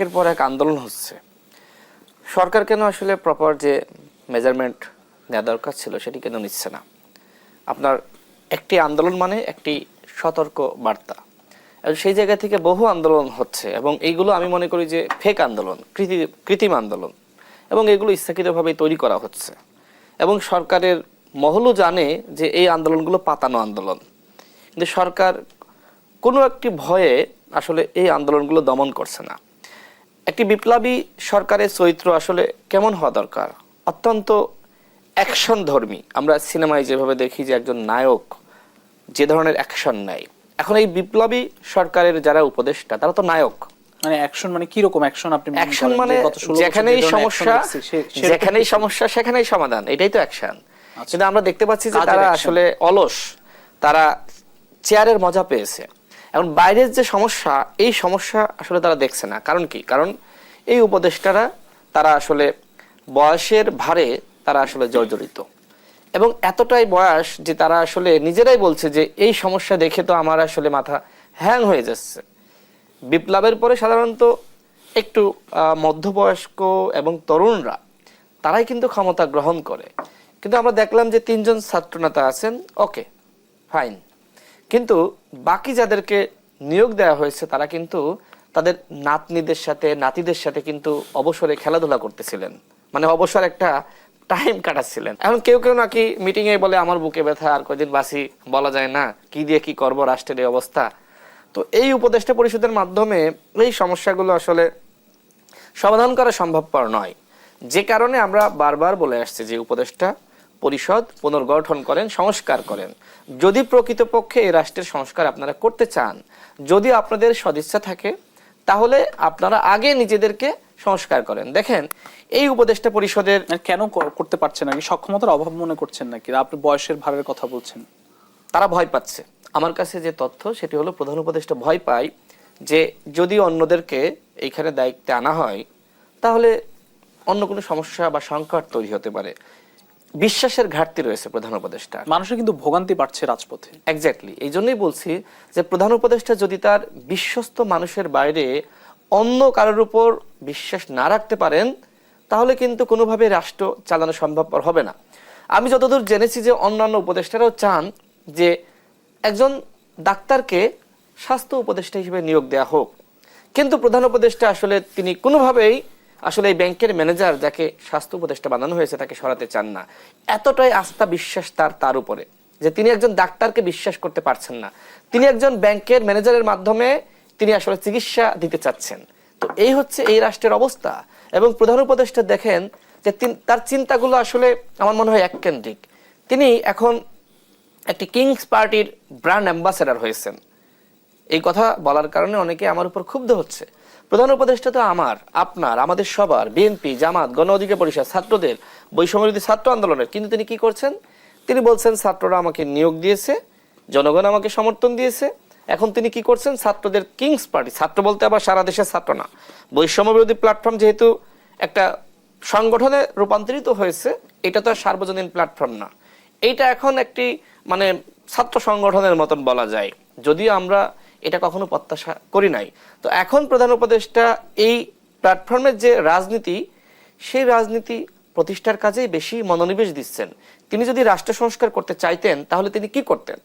এর পর এক আন্দোলন হচ্ছে। সরকার কেন আসলে প্রপার যে মেজারমেন্ট নেওয়া দরকার ছিল সেটি কেন নিচ্ছে না? আপনার একটি আন্দোলন মানে একটি সতর্ক বার্তা। এবং সেই জায়গা থেকে বহু আন্দোলন হচ্ছে এবং এইগুলো আমি মনে করি যে ফেক আন্দোলন, কৃতি, কৃত্রিম আন্দোলন। এবং এগুলো ইচ্ছাকৃতভাবে তৈরি করা হচ্ছে। এবং সরকারের মহলও জানে যে এই আন্দোলনগুলো পাতানো আন্দোলন। কিন্তু সরকার কোনো একটি ভয়ে আসলে এই আন্দোলনগুলো দমন করছে না। একটি বিপ্লবী সরকারের চরিত্র আসলে কেমন হওয়া দরকার? অত্যন্ত অ্যাকশন ধর্মী। আমরা সিনেমায় যেভাবে দেখি যে একজন নায়ক যে ধরনের অ্যাকশন নেয়। এখন এই বিপ্লবী সরকারের যারা উপদেষ্টা তারা তো নায়ক। মানে অ্যাকশন মানে কি রকম অ্যাকশন আপনি অ্যাকশন মানে যে গত 16 বছর যেখানেই সমস্যা যেখানেই সমস্যা সেখানেই সমাধান। এটাই তো অ্যাকশন আচ্ছা। কিন্তু আমরা দেখতে পাচ্ছি যে তারা আসলে অলস। তারা চেয়ারের মজা পেয়েছে। এখন বাইরের যে সমস্যা, এই সমস্যা আসলে তারা দেখছে না। কারণ কি? কারণ এই উপদেষ্টারা, তারা আসলে বয়সের ভারে তারা আসলে জর্জরিত। এবং এতটাই বয়স যে তারা আসলে নিজেরাই বলছে যে, এই সমস্যা দেখে তো আমার আসলে মাথা হ্যাং হয়ে যাচ্ছে। বিপ্লবের পরে সাধারণত একটু মধ্যবয়স্ক এবং তরুণরা, তারাই কিন্তু ক্ষমতা গ্রহণ করে। কিন্তু আমরা দেখলাম যে তিনজন ছাত্রনেতা আছেন, ওকে, ফাইন। কিন্তু বাকি যাদেরকে নিয়োগ দেওয়া হয়েছে, তারা কিন্তু তাদের নাতনিদের সাথে, নাতিদের সাথে কিন্তু অবসরে খেলাধুলা করতেছিলেন। মানে অবসর একটা টাইম কাটাচ্ছিলেন। এখন কেউ কেউ নাকি মিটিংয়ে বলে, আমার বুকে ব্যথা, আর কয়দিন বাসি বলা যায় না, কি দিয়ে কি করব, রাষ্ট্রের এই অবস্থা। তো এই উপদেষ্টা পরিষদের মাধ্যমে এই সমস্যাগুলো আসলে সমাধান করা সম্ভবপর নয়। যে কারণে আমরা বারবার বলে আসছি যে উপদেষ্টা পরিষদ পুনর্গঠন করেন সংস্কার করেন। যদি প্রকৃতপক্ষে এই রাষ্ট্রের সংস্কার আপনারা করতে চান যদি আপনাদের সদিচ্ছা থাকে তাহলে আপনারা আগে নিজেদেরকে সংস্কার করেন। দেখেন এই উপদেষ্টা পরিষদের মানে কেন করতে পারছেন নাকি সক্ষমতার অভাব মনে করছেন নাকি? আপনি বয়সের ভারের কথা বলছেন। তারা ভয় পাচ্ছে। আমার কাছে যে তথ্য সেটি হলো প্রধান উপদেষ্টা ভয় পায় যে যদি অন্যদেরকে এইখানে দায়িত্বে আনা হয় তাহলে অন্য কোনো সমস্যা বা সংকট তৈরি হতে পারে। বিশ্বাসের ঘাটতি রয়েছে প্রধান উপদেষ্টা মানুষের কিন্তু ভোগান্তি বাড়ছে রাজপথে। এক্স্যাক্টলি এই জন্যই বলছি যে প্রধান উপদেষ্টা যদি তার বিশ্বস্ত মানুষের বাইরে অন্য কারোর উপর বিশ্বাস না রাখতে পারেন তাহলে কিন্তু কোনোভাবে রাষ্ট্র চালানো সম্ভবপর হবে না। আমি যতদূর জেনেছি যে অন্যান্য উপদেষ্টারাও চান যে একজন ডাক্তারকে স্বাস্থ্য উপদেষ্টা হিসেবে নিয়োগ দেওয়া হোক। কিন্তু প্রধান উপদেষ্টা আসলে তিনি কোনোভাবেই আসলে এই ব্যাংকের ম্যানেজার যাকে স্বাস্থ্য উপদেষ্টা বানানো হয়েছে তাকে সরাতে চান না। এতটাই আস্থা বিশ্বাস তার তার উপরে যে তিনি একজন ডাক্তারকে বিশ্বাস করতে পারছেন না। তিনি একজন ব্যাংকের ম্যানেজারের মাধ্যমে তিনি আসলে চিকিৎসা দিতে চাচ্ছেন। তো এই হচ্ছে এই রাষ্ট্রের অবস্থা। এবং প্রধান উপদেষ্টা দেখেন যে তার চিন্তাগুলো আসলে আমার মনে হয় এককেন্দ্রিক। তিনি এখন একটি কিংস পার্টির ব্র্যান্ড অ্যাম্বাসেডার হয়েছেন। এই কথা বলার কারণে অনেকে আমার উপর ক্ষুব্ধ হচ্ছে। প্রধান উপদেষ্টা তো আমার, আপনার, আমাদের সবার বিএনপি জামাত, গণ অধিকার পরিষদ, ছাত্রদের, বৈষম্যবিরোধী ছাত্র আন্দোলনের, কিন্তু তিনি কি করছেন? তিনি বলছেন, ছাত্ররা আমাকে নিয়োগ দিয়েছে, জনগণ আমাকে সমর্থন দিয়েছে। এখন তিনি কি করছেন? ছাত্রদের কিংস পার্টি, ছাত্র বলতে আবার সারা দেশের ছাত্র না। বৈষম্য বিরোধী প্ল্যাটফর্ম যেহেতু একটা সংগঠনে রূপান্তরিত হয়েছে, এটা তো আর সার্বজনীন প্ল্যাটফর্ম না। এইটা এখন একটি মানে ছাত্র সংগঠনের মতন বলা যায়। যদিও আমরা এটা কখনো প্রত্যাশা করি নাই। তো এখন প্রধান উপদেষ্টা এই প্ল্যাটফর্মের যে রাজনীতি, সেই রাজনীতি প্রতিষ্ঠার কাজেই বেশি মনোনিবেশ দিচ্ছেন। তিনি যদি রাষ্ট্র সংস্কার করতে চাইতেন, তাহলে তিনি কি করতেন?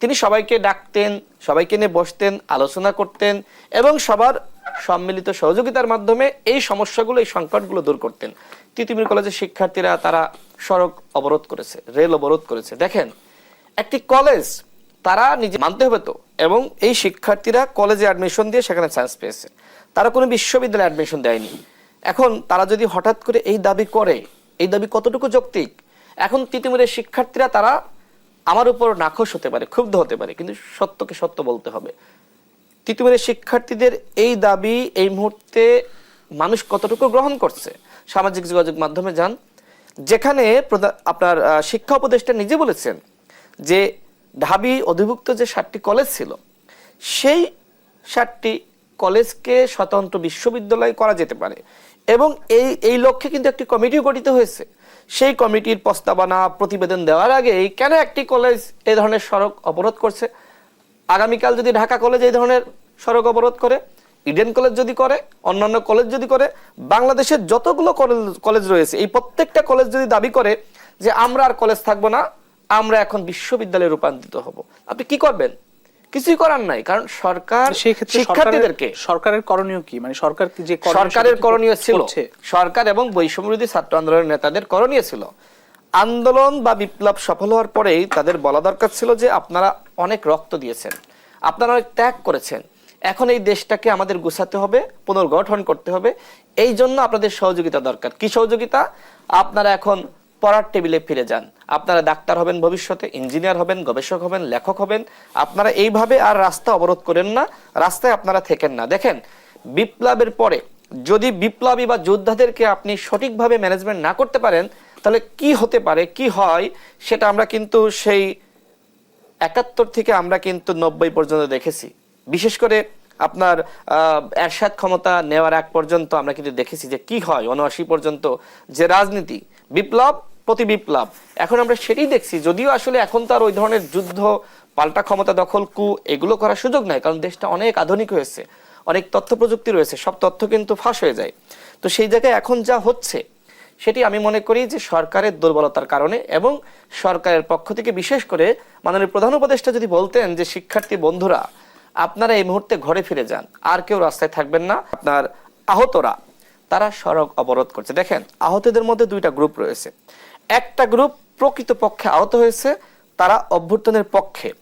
তিনি সবাইকে ডাকতেন, সবাইকে নিয়ে বসতেন, আলোচনা করতেন এবং সবার সম্মিলিত সহযোগিতার মাধ্যমে এই সমস্যাগুলো, এই সংকটগুলো দূর করতেন। তিতুমির কলেজের শিক্ষার্থীরা তারা সড়ক অবরোধ করেছে, রেল অবরোধ করেছে। দেখেন, একটি কলেজ, তারা নিজে মানতে হবে তো। এবং এই শিক্ষার্থীরা কলেজে অ্যাডমিশন দিয়ে সেখানে চান্স পেয়েছে। তারা কোনো বিশ্ববিদ্যালয়ে অ্যাডমিশন দেয়নি। এখন তারা যদি হঠাৎ করে এই দাবি করে, এই দাবি কতটুকু যৌক্তিক? এখন তিতুমিরের শিক্ষার্থীরা তারা আমার উপর নাখোশ হতে পারে, ক্ষুব্ধ হতে পারে, কিন্তু সত্যকে সত্য বলতে হবে। তিতুমিরের শিক্ষার্থীদের এই দাবি এই মুহূর্তে মানুষ কতটুকু গ্রহণ করছে? সামাজিক যোগাযোগ মাধ্যমে যান। যেখানে আপনার শিক্ষা উপদেষ্টা নিজে বলেছেন যে ঢাবি অধিভুক্ত যে সাতটি কলেজ ছিল, সেই সাতটি কলেজকে স্বতন্ত্র বিশ্ববিদ্যালয় করা যেতে পারে। এবং এই এই লক্ষ্যে কিন্তু একটি কমিটিও গঠিত হয়েছে। সেই কমিটির প্রস্তাবনা, প্রতিবেদন দেওয়ার আগেই কেন একটি কলেজ এই ধরনের সড়ক অবরোধ করছে? আগামীকাল যদি ঢাকা কলেজ এই ধরনের সড়ক অবরোধ করে, ইডেন কলেজ যদি করে, অন্যান্য কলেজ যদি করে, বাংলাদেশের যতগুলো কলেজ রয়েছে, এই প্রত্যেকটা কলেজ যদি দাবি করে যে আমরা আর কলেজ থাকব না আমরা এখন বিশ্ববিদ্যালয়ে রূপান্তরিত হব। আপনি কি করবেন? কিছুই করার নাই কারণ সরকার শিক্ষার্থীদেরকে সরকারের করণীয় কি? মানে সরকার কি যে সরকারের করণীয় ছিল। সরকার এবং বৈষম্যবিরোধী ছাত্র আন্দোলনের নেতাদের করণীয় ছিল। আন্দোলন বা বিপ্লব সফল হওয়ার পরেই তাদের বলা দরকার ছিল যে আপনারা অনেক রক্ত দিয়েছেন আপনারা অনেক ত্যাগ করেছেন। এখন এই দেশটাকে আমাদের গুছাতে হবে পুনর্গঠন করতে হবে। এই জন্য আপনাদের সহযোগিতা দরকার। কি সহযোগিতা? আপনারা এখন পড়ার টেবিলে ফিরে যান। আপনারা ডাক্তার হবেন ভবিষ্যতে, ইঞ্জিনিয়ার হবেন, গবেষক হবেন, লেখক হবেন। আপনারা এইভাবে আর রাস্তা অবরোধ করেন না, রাস্তায় আপনারা থেকেন না। দেখেন, বিপ্লবের পরে যদি বিপ্লবী বা যোদ্ধাদেরকে আপনি সঠিকভাবে ম্যানেজমেন্ট না করতে পারেন, তাহলে কি হতে পারে, কি হয়, সেটা আমরা কিন্তু সেই একাত্তর থেকে আমরা কিন্তু নব্বই পর্যন্ত দেখেছি। বিশেষ করে আপনার এরশাদ ক্ষমতা নেওয়ার এক পর্যন্ত আমরা কিন্তু দেখেছি যে কি হয়, উনআশি পর্যন্ত যে রাজনীতি বিপ্লব প্রতি বিপ্লব। এখন আমরা সেটাই দেখছি, যদিও আসলে এখন তো আর ওই ধরনের যুদ্ধ, পাল্টা ক্ষমতা দখল, কু এগুলো করার সুযোগ নাই, কারণ দেশটা অনেক আধুনিক হয়েছে, অনেক তথ্য প্রযুক্তি রয়েছে, সব তথ্য কিন্তু ফাঁস হয়ে যায়। তো সেই জায়গায় এখন যা হচ্ছে, সেটি আমি মনে করি যে সরকারের দুর্বলতার কারণে এবং সরকারের পক্ষ থেকে বিশেষ করে মাননীয় প্রধান উপদেষ্টা যদি বলতেন যে, শিক্ষার্থী বন্ধুরা, আপনারা এই মুহূর্তে ঘরে ফিরে যান, আর কেউ রাস্তায় থাকবেন না, আপনার আহতরা তারা সড়ক অবরোধ করছে। দেখেন, আহতদের মধ্যে দুইটা গ্রুপ রয়েছে। একটা গ্রুপ প্রকৃতপক্ষে আহত হয়েছে, তারা অভ্যর্থনের পক্ষে।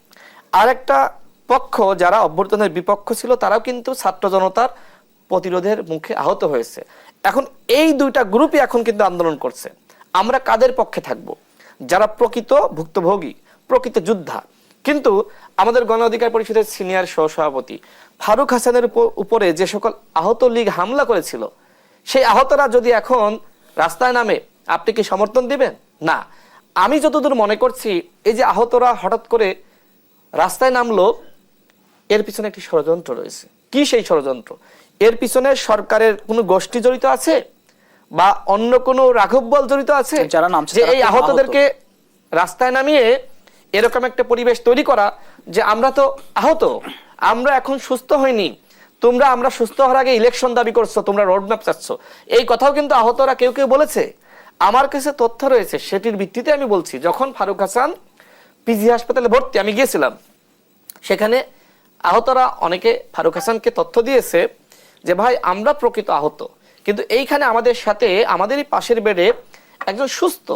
আর একটা পক্ষ যারা অভ্যর্থনের বিপক্ষ ছিল, তারাও কিন্তু ছাত্র জনতার প্রতিরোধের মুখে আহত হয়েছে। এখন এই দুইটা গ্রুপই এখন কিন্তু আন্দোলন করছে। আমরা কাদের পক্ষে থাকব? যারা প্রকৃত ভুক্তভোগী, প্রকৃত যোদ্ধা। কিন্তু আমাদের গণ অধিকার পরিষদের সিনিয়র সহসভাপতি ফারুক হাসানের উপর- উপরে যে সকল আহত লীগ হামলা করেছিল সেই আহতরা যদি এখন রাস্তায় নামে আপনি কি সমর্থন দিবেন? না। আমি যতদূর মনে করছি এই যে আহতরা হঠাৎ করে রাস্তায় নামলো এর পিছনে একটি ষড়যন্ত্র রয়েছে। কি সেই ষড়যন্ত্র? এর পিছনে সরকারের কোনো গোষ্ঠী জড়িত আছে? বা অন্য কোনো রাঘব বল জড়িত আছে? যারা নামছে যে এই আহতদেরকে রাস্তায় নামিয়ে এরকম একটা পরিবেশ তৈরি করা যে আমরা তো আহত আমরা এখন সুস্থ হইনি তোমরা আমরা সুস্থ হওয়ার আগে ইলেকশন দাবি করছ, তোমরা রোডম্যাপ চাচ্ছ। এই কথাও কিন্তু আহতরা কেউ কেউ বলেছে। আমার কাছে তথ্য রয়েছে, সেটির ভিত্তিতে আমি বলছি, যখন ফারুক হাসান পিজি হাসপাতালে ভর্তি, আমি গিয়েছিলাম, সেখানে আহতরা অনেকে ফারুক হাসানকে তথ্য দিয়েছে যে, ভাই, আমরা প্রকৃত আহত। কিন্তু এইখানে আমাদের সাথে, আমাদেরই পাশের বেডে একজন সুস্থ,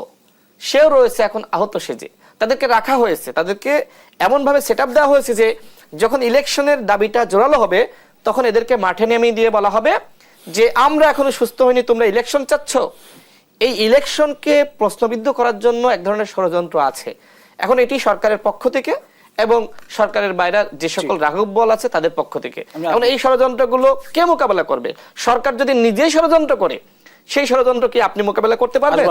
সেও রয়েছে এখন আহত সেজে। তাদেরকে রাখা হয়েছে, তাদেরকে এমনভাবে সেট আপ দেওয়া হয়েছে যে, যখন ইলেকশনের দাবিটা জোরালো হবে তখন এদেরকে মাঠে নেমে দিয়ে বলা হবে যে আমরা এখনও সুস্থ হইনি তোমরা ইলেকশন চাচ্ছ? এই ইলেকশনকে প্রশ্নবিদ্ধ করার জন্য এক ধরনের ষড়যন্ত্র আছে। এখন এটি সরকারের পক্ষ থেকে এবং সরকারের বাইরে যে সকল রাঘব বল আছে তাদের পক্ষ থেকে। এখন এই ষড়যন্ত্রগুলো কে মোকাবেলা করবে? সরকার যদি নিজেই ষড়যন্ত্র করে সেই ষড়যন্ত্র কি আপনি মোকাবেলা করতে পারবেন?